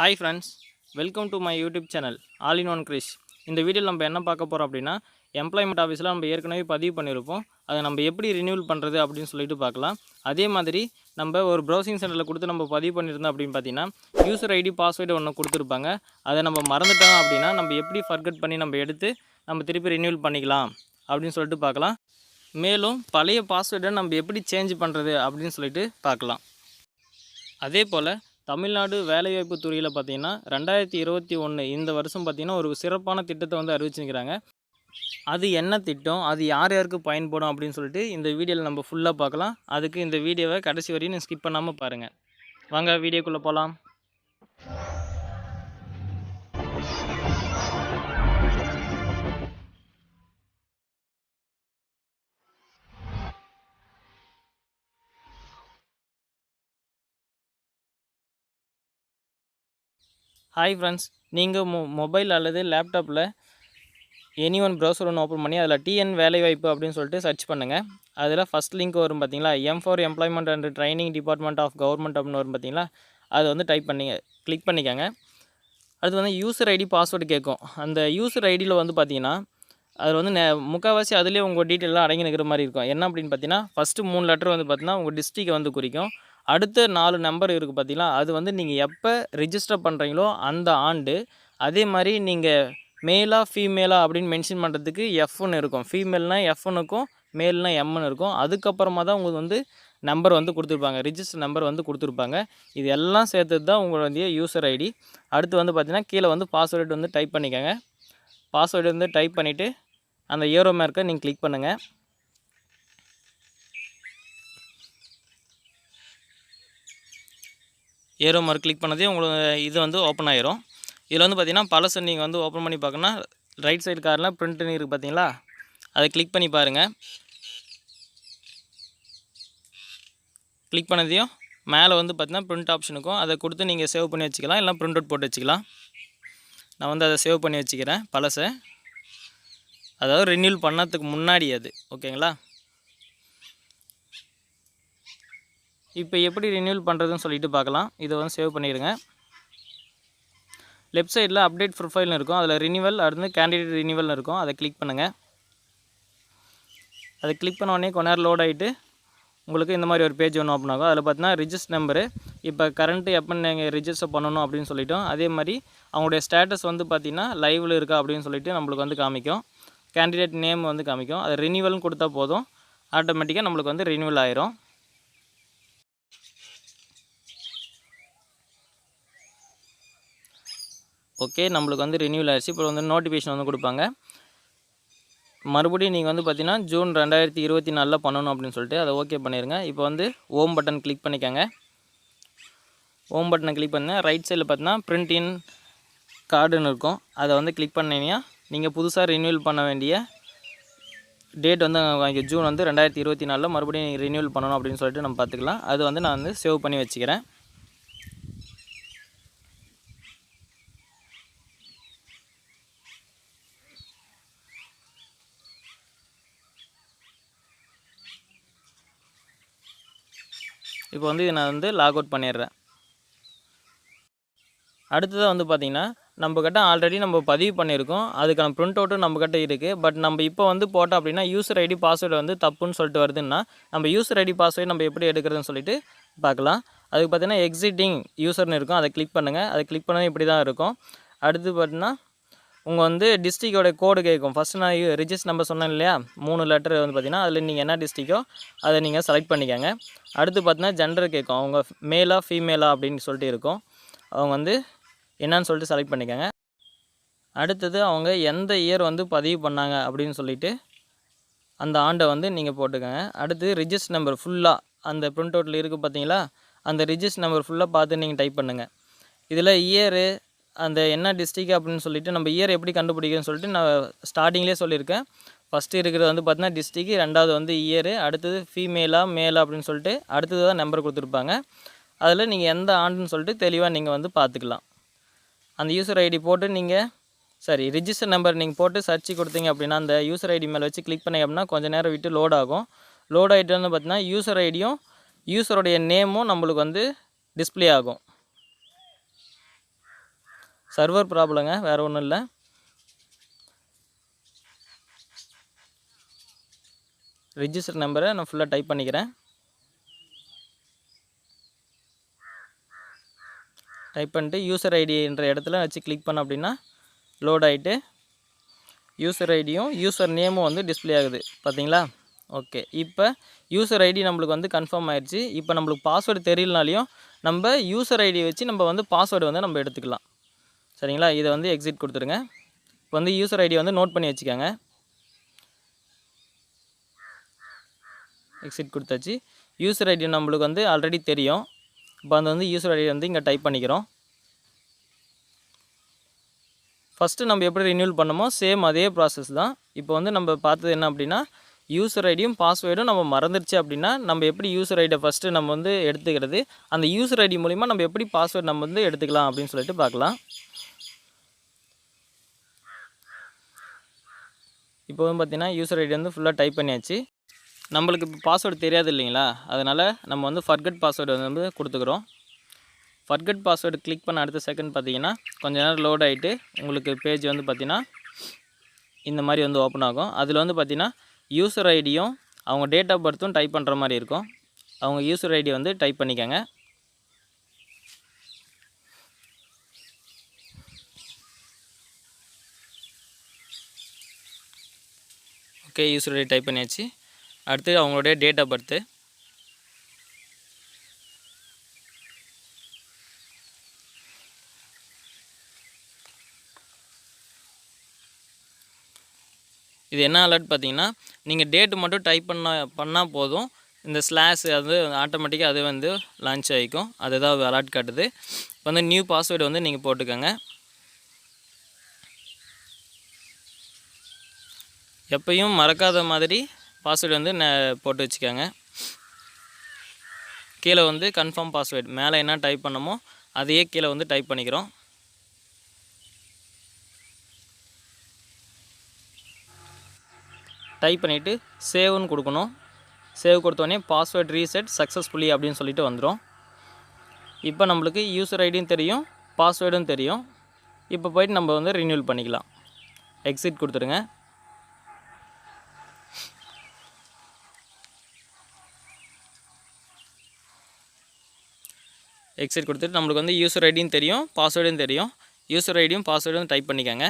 Hi friends welcome to my YouTube channel all in one Krish இந்த வீடியோவில் நம்ம என்ன பார்க்க போகிறோம் அப்படின்னா எம்ப்ளாய்மெண்ட் ஆஃபீஸில் நம்ம ஏற்கனவே பதிவு பண்ணியிருப்போம். அதை நம்ம எப்படி ரினியூவல் பண்ணுறது அப்படின்னு சொல்லிட்டு பார்க்கலாம். அதே மாதிரி நம்ம ஒரு ப்ரௌசிங் சென்டரில் கொடுத்து நம்ம பதிவு பண்ணியிருந்தோம் அப்படின்னு பார்த்தீங்கன்னா யூசர் ஐடி பாஸ்வேர்டு ஒன்று கொடுத்துருப்பாங்க. அதை நம்ம மறந்துட்டோம் அப்படின்னா நம்ம எப்படி ஃபர்கட் பண்ணி நம்ம எடுத்து நம்ம திருப்பி ரினியூவல் பண்ணிக்கலாம் அப்படின்னு சொல்லிட்டு பார்க்கலாம். மேலும் பழைய பாஸ்வேர்டை நம்ம எப்படி சேஞ்ச் பண்ணுறது அப்படின்னு சொல்லிட்டு பார்க்கலாம். அதே போல் தமிழ்நாடு வேலைவாய்ப்பு துறையில் பார்த்தீங்கன்னா ரெண்டாயிரத்தி இருபத்தி ஒன்று இந்த வருஷம் பார்த்தீங்கன்னா ஒரு சிறப்பான திட்டத்தை வந்து அறிவிச்சிருக்கிறாங்க. அது என்ன திட்டம்? அது யார் யாருக்கு பயன்படும் அப்படின்னு சொல்லிட்டு இந்த வீடியோவில் நம்ம ஃபுல்லாக பார்க்கலாம் அதுக்கு இந்த வீடியோவை கடைசி வரையும் ஸ்கிப் பண்ணாமல் பாருங்கள் வாங்க வீடியோக்குள்ளே போகலாம் ஹாய் ஃப்ரெண்ட்ஸ் நீங்கள் மொ மொபைல் அல்லது லேப்டாப்பில் எனி ஒன் ப்ரௌசர் ஒன்று ஓப்பன் பண்ணி அதில் டிஎன் வேலைவாய்ப்பு அப்படின்னு சொல்லிட்டு சர்ச் பண்ணுங்கள் அதில் ஃபஸ்ட் லிங்க் வரும் பார்த்தீங்களா M for employment and training department of government அப்படின்னு வரும் பார்த்தீங்களா அதை வந்து டைப் பண்ணி கிளிக் பண்ணிக்கோங்க. அடுத்து வந்து யூசர் ஐடி பாஸ்வேர்டு கேட்கும். அந்த யூசர் ஐடியில் வந்து பார்த்தீங்கன்னா அதில் வந்து நெ முக்கால்வாசி அதுலேயே உங்கள் டீட்டெயிலாம் அடங்கி நிற்கிற மாதிரி இருக்கும். என்ன அப்படின்னு பார்த்தீங்கன்னா ஃபஸ்ட்டு மூணு லெட்டர் வந்து பார்த்தீங்கன்னா உங்கள் டிஸ்ட்ரிக்டை வந்து குறிக்கும். அடுத்த நாலு நம்பர் இருக்குது பார்த்தீங்களா அது வந்து நீங்கள் எப்போ ரிஜிஸ்டர் பண்ணுறீங்களோ அந்த ஆண்டு அதே மாதிரி நீங்கள் மேலாக ஃபீமேலாக அப்படின்னு மென்ஷன் பண்ணுறதுக்கு எஃப்னு இருக்கும். ஃபீமேல்னால் எஃப்னுக்கும் மேல்னா எம்னு இருக்கும். அதுக்கப்புறமா தான் உங்களுக்கு வந்து நம்பர் வந்து கொடுத்துருப்பாங்க. ரிஜிஸ்டர் நம்பர் வந்து கொடுத்துருப்பாங்க. இது எல்லாம் சேர்த்தது தான் உங்களுடைய யூசர் ஐடி அடுத்து வந்து பார்த்தீங்கன்னா கீழே வந்து பாஸ்வேர்டு வந்து டைப் பண்ணிக்கோங்க. பாஸ்வேர்டு வந்து டைப் பண்ணிவிட்டு அந்த ஏரோ மார்க்கை நீங்கள் கிளிக் பண்ணுங்கள் ஏரோ மார்க் கிளிக் பண்ணதே உங்களுக்கு இது வந்து ஓப்பன் ஆயிரும். இதில் வந்து பார்த்தீங்கன்னா பழசு நீங்கள் வந்து ஓப்பன் பண்ணி பார்க்கணுன்னா ரைட் சைடு காரில் பிரிண்ட்னு இருக்குது பார்த்தீங்களா அதை கிளிக் பண்ணி பாருங்கள் கிளிக் பண்ணதையும் மேலே வந்து பார்த்தீங்கன்னா பிரிண்ட் ஆப்ஷனுக்கும் அதை கொடுத்து நீங்கள் சேவ் பண்ணி வச்சுக்கலாம். இல்லை ப்ரிண்ட் அவுட் போட்டு வச்சுக்கலாம். நான் வந்து அதை சேவ் பண்ணி வச்சுக்கிறேன் பழசை. அதாவது ரினியூல் பண்ணதுக்கு முன்னாடி அது ஓகேங்களா இப்போ எப்படி ரினியூல் பண்ணுறதுன்னு சொல்லிட்டு பார்க்கலாம். இதை வந்து சேவ் பண்ணிடுங்க. லெஃப்ட் சைடில் அப்டேட் ப்ரொஃபைல்னு இருக்கும். அதில் ரினியூவல் அடுத்து கேண்டிடேட் ரினியூவல்னு இருக்கும். அதை கிளிக் பண்ணுங்கள் அதை கிளிக் பண்ண உடனே கொஞ்ச நேரம் லோட் ஆகிட்டு உங்களுக்கு இந்த மாதிரி ஒரு பேஜ் ஒன்று ஓப்பன் ஆகும். அதில் பார்த்தீங்கன்னா ரிஜிஸ்டர் நம்பரு இப்போ கரண்ட்டு எப்போ நீங்கள் ரிஜிஸ்டர் பண்ணணும் அப்படின்னு சொல்லிட்டோம். அதே மாதிரி அவங்களுடைய ஸ்டேட்டஸ் வந்து பார்த்திங்கன்னா லைவில் இருக்கா அப்படின்னு சொல்லிட்டு நம்மளுக்கு வந்து காமிக்கும். கேண்டிடேட் நேம் வந்து காமிக்கும். அது ரினியூவல்னு கொடுத்தா போதும். ஆட்டோமேட்டிக்காக நம்மளுக்கு வந்து ரினியூவல் ஆயிரும். ஓகே நம்மளுக்கு வந்து ரினியூவல் ஆயிடுச்சு இப்போ வந்து நோட்டிஃபிகேஷன் வந்து கொடுப்பாங்க. மறுபடியும் நீங்கள் வந்து பார்த்தீங்கன்னா ஜூன் ரெண்டாயிரத்தி இருபத்தி நாலில் பண்ணணும் அப்படின்னு சொல்லிட்டு அதை ஓகே பண்ணிடுங்க இப்போ வந்து ஓம் பட்டன் கிளிக் பண்ணிக்கோங்க. ஓம் பட்டனை கிளிக் பண்ணேன் ரைட் சைடில் பார்த்தீங்கன்னா பிரிண்ட் இன் கார்டுன்னு இருக்கும். அதை வந்து கிளிக் பண்ணீங்கன்னா நீங்கள் புதுசாக ரினியூவல் பண்ண வேண்டிய டேட் வந்து அங்கே ஜூன் வந்து ரெண்டாயிரத்தி இருபத்தி நாலில் மறுபடியும் நீங்கள் ரினியூவல் பண்ணணும் அப்படின்னு சொல்லிட்டு நம்ம பார்த்துக்கலாம் அது வந்து நான் வந்து சேவ் பண்ணி வச்சுக்கிறேன். இப்போ வந்து இதை நான் வந்து லாக் அவுட் பண்ணிடுறேன். அடுத்ததாக வந்து பார்த்திங்கன்னா நம்மக்கிட்ட ஆல்ரெடி நம்ம பதிவு பண்ணியிருக்கோம். அதுக்கான ப்ரிண்ட் அவுட்டும் நம்மக்கிட்ட இருக்குது பட் நம்ம இப்போ வந்து போட்டோம் அப்படின்னா யூசர் ஐடி பாஸ்வேர்டு வந்து தப்புன்னு சொல்லிட்டு வருதுன்னா நம்ம யூசர் ஐடி பாஸ்வேர்டு நம்ம எப்படி எடுக்கிறதுன்னு சொல்லிட்டு பார்க்கலாம். அதுக்கு பார்த்தீங்கன்னா எக்ஸிட்டிங் யூசர்னு இருக்கும். அதை கிளிக் பண்ணுங்கள் அதை கிளிக் பண்ணால் இப்படி தான் இருக்கும். அடுத்து பார்த்தீங்கன்னா உங்கள் வந்து டிஸ்ட்ரிக்டோட கோடு கேட்கும் ஃபஸ்ட்டு நான் ரிஜிஸ்டர் நம்பர் சொன்னேன் இல்லையா? மூணு லெட்டர் வந்து பார்த்திங்கன்னா அதில் நீங்கள் என்ன டிஸ்ட்ரிக்கோ அதை நீங்கள் செலக்ட் பண்ணிக்கோங்க. அடுத்து பார்த்தீங்கன்னா ஜெண்டர் கேட்கும் அவங்க மேலா ஃபீமேலா அப்படின்னு சொல்லிட்டு இருக்கும். அவங்க வந்து என்னன்னு சொல்லிட்டு செலக்ட் பண்ணிக்கோங்க. அடுத்தது அவங்க எந்த இயர் வந்து பதிவு பண்ணாங்க அப்படின்னு சொல்லிட்டு அந்த ஆண்டை வந்து நீங்கள் போட்டுக்கோங்க. அடுத்து ரிஜிஸ்டர் நம்பர் ஃபுல்லாக அந்த ப்ரிண்ட் அவுட்டில் இருக்குது பார்த்தீங்களா அந்த ரிஜிஸ் நம்பர் ஃபுல்லாக பார்த்து நீங்கள் டைப் பண்ணுங்கள் இதில் இயரு அந்த என்ன டிஸ்ட்ரிக் அப்படின்னு சொல்லிட்டு நம்ம இயர் எப்படி கண்டுபிடிக்கணும்னு சொல்லிட்டு நான் ஸ்டார்டிங்லேயே சொல்லியிருக்கேன். ஃபஸ்ட்டு இருக்கிறது வந்து பார்த்தீங்கன்னா டிஸ்ட்ரிக்கு ரெண்டாவது வந்து இயரு அடுத்தது ஃபீமேலா மேலா அப்படின்னு சொல்லிட்டு அடுத்தது தான் நம்பர் கொடுத்துருப்பாங்க. அதில் நீங்கள் எந்த ஆண்டுன்னு சொல்லிட்டு தெளிவாக நீங்கள் வந்து பார்த்துக்கலாம். அந்த யூசர் ஐடி போட்டு நீங்கள் சரி ரிஜிஸ்டர் நம்பர் நீங்கள் போட்டு சர்ச்சு கொடுத்தீங்க அப்படின்னா அந்த யூசர் ஐடி மேலே வச்சு கிளிக் பண்ணீங்க அப்படின்னா கொஞ்சம் நேரம் விட்டு லோட் ஆகும். லோட் ஆகிட்டு வந்து பார்த்தீங்கன்னா யூசர் ஐடியும் யூசருடைய நேமும் நம்மளுக்கு வந்து டிஸ்ப்ளே ஆகும். சர்வர் ப்ராப்ளங்க வேறு ஒன்றும் இல்லை. ரிஜிஸ்டர் நம்பரை நான் ஃபுல்லாக டைப் பண்ணிக்கிறேன். டைப் பண்ணிட்டு யூசர் ஐடின்ற இடத்துல வச்சு கிளிக் பண்ண அப்படின்னா லோட் ஆகிட்டு யூசர் ஐடியும் யூசர் நேமும் வந்து டிஸ்ப்ளே ஆகுது. பார்த்தீங்களா ஓகே இப்போ யூசர் ஐடி நம்மளுக்கு வந்து கன்ஃபார்ம் ஆயிடுச்சு இப்போ நம்மளுக்கு பாஸ்வேர்டு தெரியலனாலையும் நம்ம யூசர் ஐடி வச்சு நம்ம வந்து பாஸ்வேர்டு வந்து நம்ம எடுத்துக்கலாம். சரிங்களா? இதை வந்து எக்ஸிட் கொடுத்துருங்க இப்போ வந்து யூசர் ஐடி வந்து நோட் பண்ணி வச்சுக்கோங்க. எக்ஸிட் கொடுத்தாச்சு. யூசர் ஐடி நம்மளுக்கு வந்து ஆல்ரெடி தெரியும். இப்போ அந்த வந்து யூசர் ஐடி வந்து இங்கே டைப் பண்ணிக்கிறோம். ஃபஸ்ட்டு நம்ம எப்படி ரினியூல் பண்ணமோ சேம் அதே ப்ராசஸ் தான். இப்போ வந்து நம்ம பார்த்தது என்ன அப்படின்னா யூசர் ஐடியும் பாஸ்வேர்டும் நம்ம மறந்துடுச்சு அப்படின்னா நம்ம எப்படி யூசர் ஐடியை ஃபஸ்ட்டு நம்ம வந்து எடுத்துக்கிறது? அந்த யூசர் ஐடி மூலிமா நம்ம எப்படி பாஸ்வேர்டு நம்ம வந்து எடுத்துக்கலாம் அப்படின்னு சொல்லிட்டு பார்க்கலாம். இப்போ வந்து பார்த்தீங்கன்னா யூசர் ஐடி வந்து ஃபுல்லாக டைப் பண்ணியாச்சு. நம்மளுக்கு இப்போ பாஸ்வேர்டு தெரியாது இல்லைங்களா? அதனால் நம்ம வந்து ஃபர்கட் பாஸ்வேர்டு வந்து கொடுத்துக்குறோம். ஃபர்கட் பாஸ்வேர்டு கிளிக் பண்ண அடுத்த செகண்ட் பார்த்தீங்கன்னா கொஞ்ச நேரம் லோட் ஆகிட்டு உங்களுக்கு பேஜ் வந்து பார்த்தீங்கன்னா இந்த மாதிரி வந்து ஓப்பன் ஆகும். அதில் வந்து பார்த்தீங்கன்னா யூசர் ஐடியும் அவங்க டேட் ஆஃப் பர்த்தும் டைப் பண்ணுற மாதிரி இருக்கும். அவங்க யூசர் ஐடி வந்து டைப் பண்ணிக்கோங்க. ஓகே யூசர் ஐடி டைப் பண்ணியாச்சு. அடுத்து அவங்களுடைய டேட் ஆஃப் பர்த்து இது என்ன அலர்ட் பார்த்தீங்கன்னா நீங்கள் டேட்டு மட்டும் டைப் பண்ண பண்ணால் போதும். இந்த ஸ்லாஷ் அது ஆட்டோமேட்டிக்காக அது வந்து லான்ச் ஆகிக்கும். அதுதான் அலர்ட் காட்டுது. இப்போ வந்து நியூ பாஸ்வேர்டு வந்து நீங்கள் போட்டுக்கோங்க. எப்பையும் மறக்காத மாதிரி பாஸ்வேர்டு வந்து ந- போட்டு வச்சுக்கோங்க. கீழே வந்து கன்ஃபார்ம் பாஸ்வேர்டு மேலே என்ன டைப் பண்ணமோ அதையே கீழே வந்து டைப் பண்ணிக்கிறோம். டைப் பண்ணிவிட்டு சேவ்னு கொடுக்கணும். சேவ் கொடுத்தோடனே பாஸ்வேர்ட் ரீசெட் சக்ஸஸ்ஃபுல்லி அப்படின்னு சொல்லிட்டு வந்துடும் இப்போ நம்மளுக்கு யூசர் ஐடியும் தெரியும் பாஸ்வேர்டும் தெரியும். இப்போ போயிட்டு நம்ம வந்து ரினியூல் பண்ணிக்கலாம். எக்ஸிட் கொடுத்துருங்க எக்ஸிட் கொடுத்துட்டு நம்மளுக்கு வந்து யூசர் ஐடியும் தெரியும் பாஸ்வேர்டும் தெரியும். யூசர் ஐடியும் பாஸ்வேர்டும் டைப் பண்ணிக்கோங்க.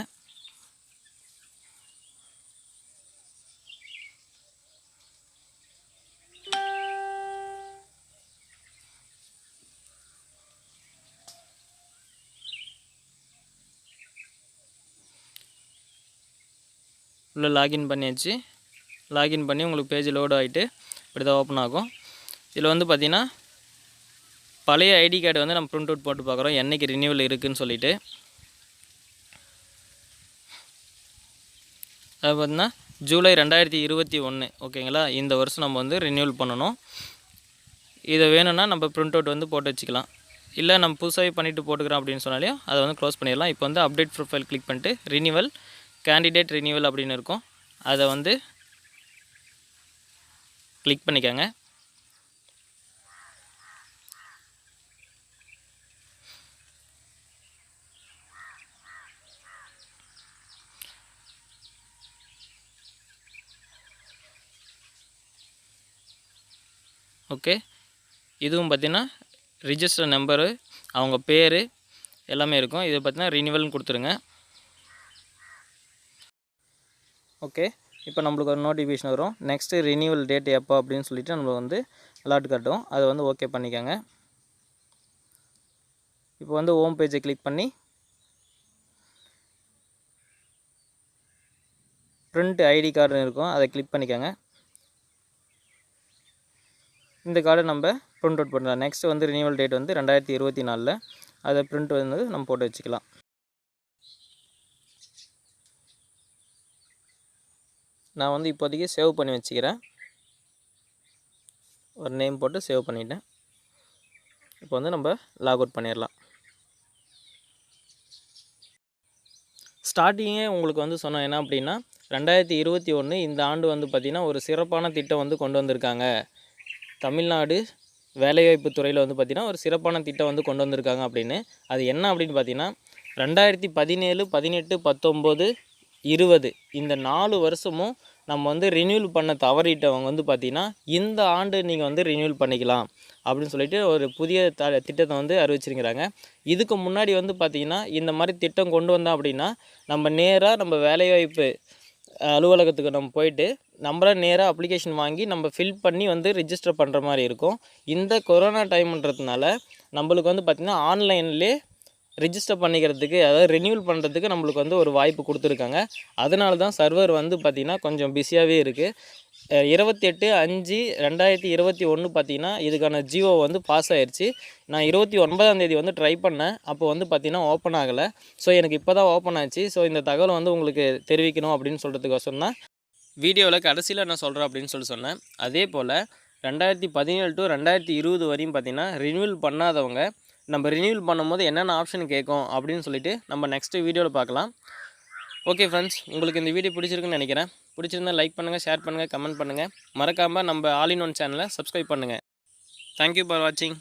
உள்ள லாகின் பண்ணியாச்சு. லாகின் பண்ணி உங்களுக்கு பேஜ் லோட் ஆகிட்டு இப்படி தான் ஓப்பன் ஆகும். இதில் வந்து பார்த்திங்கன்னா பழைய ஐடி கார்டு வந்து நம்ம ப்ரிண்ட் அவுட் போட்டு பார்க்குறோம். என்றைக்கு ரினியூவல் இருக்குதுன்னு சொல்லிட்டு. அது பார்த்தீங்கன்னா ஜூலை ரெண்டாயிரத்தி இருபத்தி ஒன்று. ஓகேங்களா? இந்த வருஷம் நம்ம வந்து ரினியூவல் பண்ணணும். இதை வேணும்னா நம்ம ப்ரிண்ட் அவுட் வந்து போட்டு வச்சுக்கலாம். இல்லை நம்ம புதுசாகவே பண்ணிவிட்டு போட்டுக்கிறோம் அப்படின்னு சொன்னாலே அதை வந்து க்ளோஸ் பண்ணிடலாம். இப்போ வந்து அப்டேட் ப்ரொஃபைல் கிளிக் பண்ணிட்டு ரினியூவல் கேண்டிடேட் ரினியூவல் அப்படின்னு இருக்கும். அதை வந்து கிளிக் பண்ணிக்கோங்க. ஓகே? இதுவும் பார்த்திங்கன்னா ரிஜிஸ்டர் நம்பரு அவங்க பேர் எல்லாமே இருக்கும். இது பார்த்திங்கன்னா ரினிவல்னு கொடுத்துருங்க. ஓகே? இப்போ நம்மளுக்கு ஒரு நோட்டிஃபிகேஷன் வரும். நெக்ஸ்ட்டு ரினியூவல் டேட் எப்போ அப்படின்னு சொல்லிவிட்டு நம்மளுக்கு வந்து அலாட் காட்டும் அதை வந்து ஓகே பண்ணிக்கோங்க. இப்போ வந்து ஹோம் பேஜை கிளிக் பண்ணி பிரிண்ட் ஐடி கார்டு இருக்கும். அதை கிளிக் பண்ணிக்கோங்க. இந்த கார்டை நம்ம பிரிண்ட் அவுட் பண்ணலாம். நெக்ஸ்ட் வந்து ரினியூவல் டேட் வந்து ரெண்டாயிரத்தி இருபத்தி நாலில் அதை பிரிண்ட் வந்து நம்ம போட்டு வச்சுக்கலாம். நான் வந்து இப்போதைக்கு சேவ் பண்ணி வச்சுக்கிறேன். ஒரு நேம் போட்டு சேவ் பண்ணிட்டேன். இப்போ வந்து நம்ம லாக் அவுட் பண்ணிடலாம். ஸ்டார்டிங்கே உங்களுக்கு வந்து சொன்னோம் என்ன அப்படின்னா ரெண்டாயிரத்தி இருபத்தி ஒன்று இந்த ஆண்டு வந்து பார்த்திங்கன்னா ஒரு சிறப்பான திட்டம் வந்து கொண்டு வந்திருக்காங்க. தமிழ்நாடு வேலைவாய்ப்பு துறையில் வந்து பார்த்திங்கன்னா ஒரு சிறப்பான திட்டம் வந்து கொண்டு வந்திருக்காங்க அப்படின்னு. அது என்ன அப்படின்னு பார்த்தீங்கன்னா ரெண்டாயிரத்தி பதினேழு பதினெட்டு பத்தொம்போது இருபது இந்த நாலு வருஷமும் நம்ம வந்து ரினியூல் பண்ண தவறிட்டவங்க வந்து பார்த்திங்கன்னா இந்த ஆண்டு நீங்கள் வந்து ரினியூல் பண்ணிக்கலாம் அப்படின்னு சொல்லிட்டு ஒரு புதிய த திட்டத்தை வந்து அறிவிச்சிருக்கிறாங்க. இதுக்கு முன்னாடி வந்து பார்த்திங்கன்னா இந்த மாதிரி திட்டம் கொண்டு வந்தோம் அப்படின்னா நம்ம நேராக நம்ம வேலைவாய்ப்பு அலுவலகத்துக்கு நம்ம போயிட்டு நம்மள நேராக அப்ளிகேஷன் வாங்கி நம்ம ஃபில் பண்ணி வந்து ரிஜிஸ்டர் பண்ணுற மாதிரி இருக்கும். இந்த கொரோனா டைம்ன்றதுனால நம்மளுக்கு வந்து பார்த்திங்கன்னா ஆன்லைன்லேயே ரிஜிஸ்டர் பண்ணிக்கிறதுக்கு அதாவது ரினியூவல் பண்ணுறதுக்கு நம்மளுக்கு வந்து ஒரு வாய்ப்பு கொடுத்துருக்காங்க. அதனால தான் சர்வர் வந்து பார்த்திங்கன்னா கொஞ்சம் பிஸியாகவே இருக்குது இருபத்தி எட்டு அஞ்சு ரெண்டாயிரத்தி இருபத்தி ஒன்று பார்த்தீங்கன்னா இதுக்கான ஜியோ வந்து பாஸ் ஆயிடுச்சு நான் இருபத்தி ஒன்பதாம் தேதி வந்து ட்ரை பண்ணேன். அப்போ வந்து பார்த்திங்கன்னா ஓப்பன் ஆகலை. ஸோ எனக்கு இப்போ தான் ஓப்பன் ஆச்சு. ஸோ இந்த தகவல் வந்து உங்களுக்கு தெரிவிக்கணும் அப்படின்னு சொல்கிறதுக்கோசரம் தான் வீடியோவில் கடைசியில் என்ன சொல்கிறேன் அப்படின்னு சொல்லி சொன்னேன். அதே போல் ரெண்டாயிரத்தி பதினேழு டு ரெண்டாயிரத்தி இருபது வரையும் பார்த்தீங்கன்னா ரினியூல் பண்ணாதவங்க நம்ம ரினியூல் பண்ணும்போது என்னென்ன ஆப்ஷன் கேட்கும் அப்படின்னு சொல்லிட்டு நம்ம நெக்ஸ்ட்டு வீடியோவில் பார்க்கலாம் ஓகே ஃப்ரெண்ட்ஸ் உங்களுக்கு இந்த வீடியோ பிடிச்சிருக்குன்னு நினைக்கிறேன். பிடிச்சிருந்தா லைக் பண்ணுங்கள் ஷேர் பண்ணுங்கள் கமெண்ட் பண்ணுங்கள் மறக்காமல் நம்ம ஆல் இன் ஒன் சேனலை சப்ஸ்கிரைப் பண்ணுங்கள் தேங்க்யூ ஃபார் வாட்சிங்